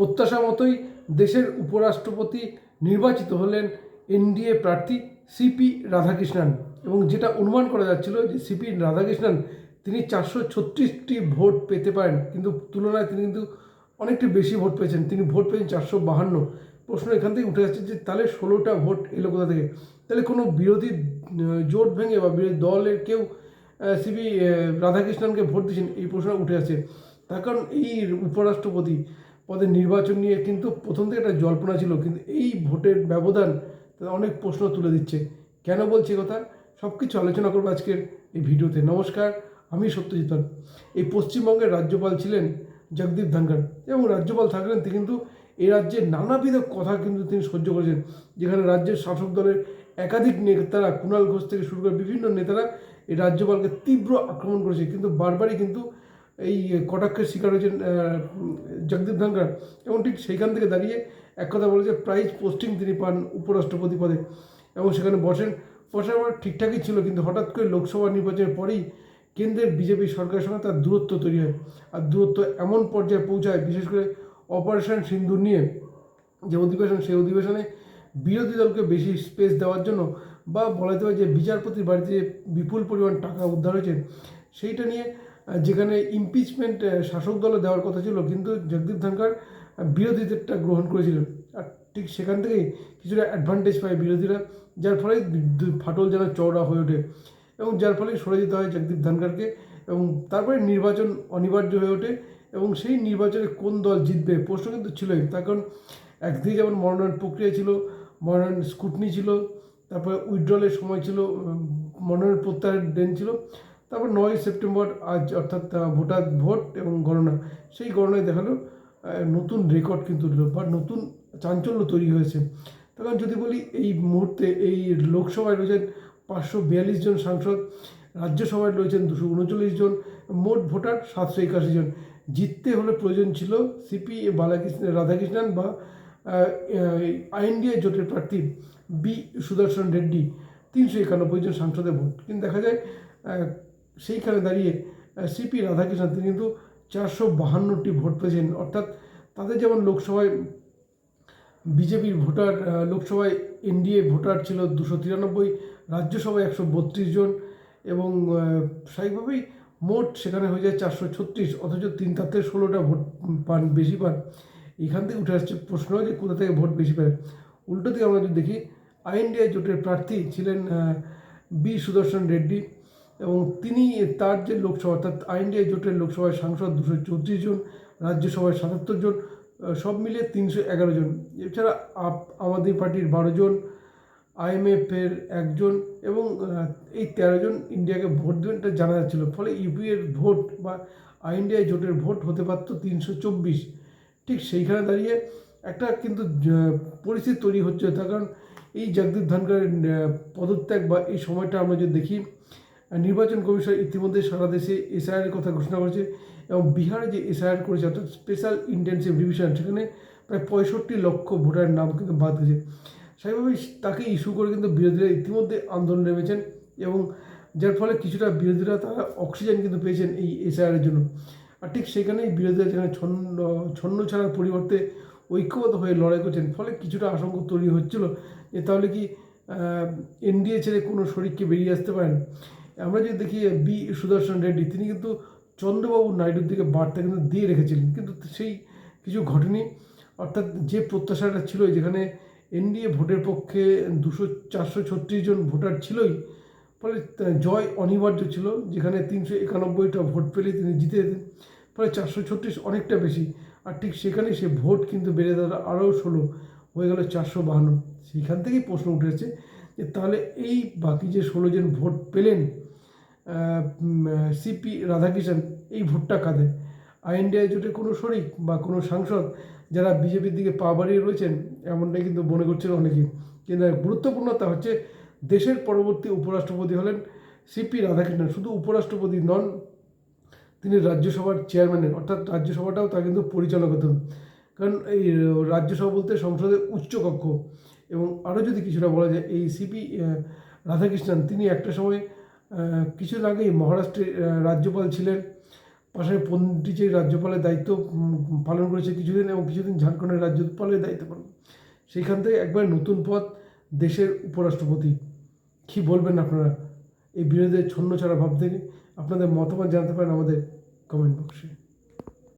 প্রত্যাশা মতোই দেশের উপরাষ্ট্রপতি নির্বাচিত হলেন এনডিএ প্রার্থী সিপি রাধাকৃষ্ণন। এবং যেটা অনুমান করা যাচ্ছিল যে সিপি রাধাকৃষ্ণন তিনি চারশো ছত্রিশটি ভোট পেতে পারেন, কিন্তু তুলনায় তিনি কিন্তু অনেকটি বেশি ভোট পেয়েছেন। তিনি ভোট পেয়েছেন চারশো বাহান্ন। প্রশ্ন এখান থেকে উঠে আসছে যে তাহলে ষোলোটা ভোট এলো কোথা থেকে? তাহলে কোনো বিরোধী জোট ভেঙে বা বিরোধী দলের কেউ সিবি রাধাকৃষ্ণনকে ভোট দিয়েছেন এই প্রশ্ন উঠে আসছে। তার কারণ এই উপরাষ্ট্রপতি পদের নির্বাচন নিয়ে কিন্তু প্রথম থেকে একটা জল্পনা ছিল, কিন্তু এই ভোটের ব্যবধান অনেক প্রশ্ন তুলে দিচ্ছে। কেন বলছি কথা? সব কিছু আলোচনা করব আজকের এই ভিডিওতে। নমস্কার, আমি সত্যজিৎ এই পশ্চিমবঙ্গের রাজ্যপাল ছিলেন জগদীপ ধনখড় এবং রাজ্যপাল থাকলেন তিনি কিন্তু এই রাজ্যের নানাবিধ কথা কিন্তু তিনি সহ্য করেছেন, যেখানে রাজ্যের শাসক দলের একাধিক নেতারা, কুণাল ঘোষ থেকে শুরু করে বিভিন্ন নেতারা এই রাজ্যপালকে তীব্র আক্রমণ করেছে। কিন্তু বারবারই কিন্তু এই কটাক্ষের শিকার হয়েছেন জগদীপ ধনখড়। এবং ঠিক সেইখান থেকে দাঁড়িয়ে এক কথা বলেছে প্রাইজ পোস্টিং তিনি পান উপরাষ্ট্রপতি পদে। এবং সেখানে বসেন। বসার পর ঠিকঠাকই ছিল, কিন্তু হঠাৎ করে লোকসভা নির্বাচনের পরেই কেন্দ্রের বিজেপি সরকারের সঙ্গে তার দূরত্ব তৈরি হয়। আর দূরত্ব এমন পর্যায়ে পৌঁছায়, বিশেষ করে অপারেশন সিন্দুর নিয়ে। যে অধিবেশন, সেই অধিবেশনে বিরোধী দলকে বেশি স্পেস দেওয়ার জন্য বা বলা যেতে পারে যে বিচারপতির বাড়িতে যে বিপুল পরিমাণ টাকা উদ্ধার হয়েছে, সেইটা নিয়ে যেখানে ইমপিচমেন্ট শাসক দলে দেওয়ার কথা ছিল, কিন্তু জগদীপ ধনখড় বিরোধীদেরটা গ্রহণ করেছিলেন। আর ঠিক সেখান থেকেই কিছুটা অ্যাডভান্টেজ পায় বিরোধীরা, যার ফলে ফাটল যেন চওড়া হয়ে ওঠে। এবং যার ফলে সরে যেতে হয় জগদীপ ধনখড়কে এবং তারপরে নির্বাচন অনিবার্য হয়ে ওঠে এবং সেই নির্বাচনে কোন দল জিতবে প্রশ্ন কিন্তু ছিলই। তার কারণ একদিকে যেমন মনোনয়ন প্রক্রিয়া ছিল, মনোনয়ন স্কুটনি ছিল, তারপরে উইথড্রলের সময় ছিল মনোনয়ন প্রত্যাহারের দিন ছিল তারপর নয় সেপ্টেম্বর, আজ অর্থাৎ ভোটার ভোট এবং গণনা। সেই গণনায় দেখাল নতুন রেকর্ড কিন্তু বা নতুন চাঞ্চল্য তৈরি হয়েছে। তখন যদি বলি, এই মুহূর্তে এই লোকসভায় রয়েছেন পাঁচশো বিয়াল্লিশ জন সাংসদ, রাজ্যসভায় রয়েছেন দুশো উনচল্লিশ জন, মোট ভোটার সাতশো একাশি জন। জিততে হলে প্রয়োজন ছিল সিপি, বালাকৃষ্ণ, রাধাকৃষ্ণন বা আইএনডিএ জোটের প্রার্থী বি সুদর্শন রেড্ডি। তিনশো একানব্বই জন সাংসদের ভোট। কিন্তু দেখা যায় সেইখানে দাঁড়িয়ে সিপি রাধাকৃষ্ণন, তিনি কিন্তু চারশো বাহান্নটি ভোট পেয়েছেন। অর্থাৎ তাদের যেমন লোকসভায় বিজেপির ভোটার লোকসভায় এনডিএ ভোটার ছিল দুশো তিরানব্বই, রাজ্যসভায় একশো বত্রিশ জন এবং স্বাভাবিকভাবেই মোট সেখানে হয়ে যায় চারশো ছত্রিশ, অথচ তিন তার থেকে ষোলোটা ভোট পান, বেশি পান। এখান থেকে উঠে আসছে প্রশ্ন যে কোথা থেকে ভোট বেশি পায়। উল্টো দিকে আমরা যদি দেখি আইএনডিআই জোটের প্রার্থী ছিলেন বি সুদর্শন রেড্ডি। এবং তিনি তার যে লোকসভা, অর্থাৎ আইএনডিআই জোটের লোকসভায় সাংসদ দুশো চৌত্রিশ জন, রাজ্যসভায় সাতাত্তর জন সব মিলিয়ে তিনশো এগারো জন। এছাড়া আপ, আম আদমি পার্টির বারো জন আইএমএফের একজন এবং এই তেরো জন ইন্ডিয়াকে ভোট দেবেন এটা জানা যাচ্ছিল। ফলে ইউপি এর ভোট বা আইএনডিআই জোটের ভোট হতে পারত তিনশো চব্বিশ। ঠিক সেইখানে দাঁড়িয়ে একটা কিন্তু পরিস্থিতি তৈরি হচ্ছে। তার কারণ এই জগদীপ ধনকরের পদত্যাগ বা এই সময়টা আমরা যদি দেখি নির্বাচন কমিশন ইতিমধ্যে সারা দেশে এসআইআর কথা ঘোষণা করেছে এবং বিহারে যে এসআইআর করেছে, অর্থাৎ স্পেশাল ইন্টেন্সিভ রিভিশন সেখানে প্রায় পঁয়ষট্টি লক্ষ ভোটারের নাম কিন্তু বাদ গেছে। স্বাভাবিকভাবেই তাকে ইস্যু করে কিন্তু বিরোধীরা ইতিমধ্যে আন্দোলন নেমেছেন এবং যার ফলে কিছুটা বিরোধীরা তারা অক্সিজেন কিন্তু পেয়েছেন এই এসআইআরের জন্য। আর ঠিক সেখানেই বিরোধীরা যেখানে ছন্ন ছন্ন ছাড়ার পরিবর্তে ঐক্যবদ্ধ হয়ে লড়াই করছেন, ফলে কিছুটা আশঙ্কা তৈরি হচ্ছিল যে তাহলে কি এনডিএ ছেড়ে কোনো শরিককে বেরিয়ে আসতে পারেন? আমরা যদি দেখি বি সুদর্শন রেড্ডি, তিনি কিন্তু চন্দ্রবাবু নাইডুর দিকে বার্তা কিন্তু দিয়ে রেখেছিলেন। কিন্তু সেই কিছু ঘটেনি, অর্থাৎ যে প্রত্যাশাটা ছিল, যেখানে এনডিএ ভোটের পক্ষে দুশো চারশো ছত্রিশ জন ভোটার ছিলই, ফলে জয় অনিবার্য ছিল, যেখানে তিনশো একানব্বইটা ভোট পেলে তিনি জিতে যেতেন, ফলে চারশো ছত্রিশ অনেকটা বেশি। আর ঠিক সেখানে সে ভোট কিন্তু বেড়ে দাঁড়া আরও ষোলো হয়ে গেল চারশো বাহান্ন। সেইখান থেকেই প্রশ্ন উঠেছে যে তাহলে এই বাকি যে ষোলো জন ভোট পেলেন সিপি রাধাকৃষ্ণন এই ভোটটা কাদের? আইএনডিআই জোটের কোনো শরিক বা কোনো সাংসদ যারা বিজেপির দিকে পা বাড়িয়ে রয়েছেন এমনটাই কিন্তু মনে করছেন অনেকেই কিন্তু গুরুত্বপূর্ণতা হচ্ছে, দেশের পরবর্তী উপরাষ্ট্রপতি হলেন সিপি রাধাকৃষ্ণন। শুধু উপরাষ্ট্রপতি নন, তিনি রাজ্যসভার চেয়ারম্যানের অর্থাৎ রাজ্যসভাটাও তার কিন্তু পরিচালনা করতে হবে কারণ এই রাজ্যসভা বলতে সংসদের উচ্চকক্ষ এবং আরও যদি কিছুটা বলা যায়, এই সিপি রাধাকৃষ্ণন, তিনি একটা সময় কিছুদিন আগেই মহারাষ্ট্রের রাজ্যপাল ছিলেন। পাশাপাশি পন্ডিচেরি রাজ্যপালের দায়িত্ব পালন করেছে কিছুদিন এবং কিছুদিন ঝাড়খণ্ডের রাজ্যপালের দায়িত্ব পালন। সেইখান থেকে একবার নতুন পদ দেশের উপরাষ্ট্রপতি। কী বলবেন আপনারা এই বিরোধের ছন্ন ছাড়া ভাব থেকে আপনাদের মতামত জানাতে পারেন আমাদের কমেন্ট বক্সে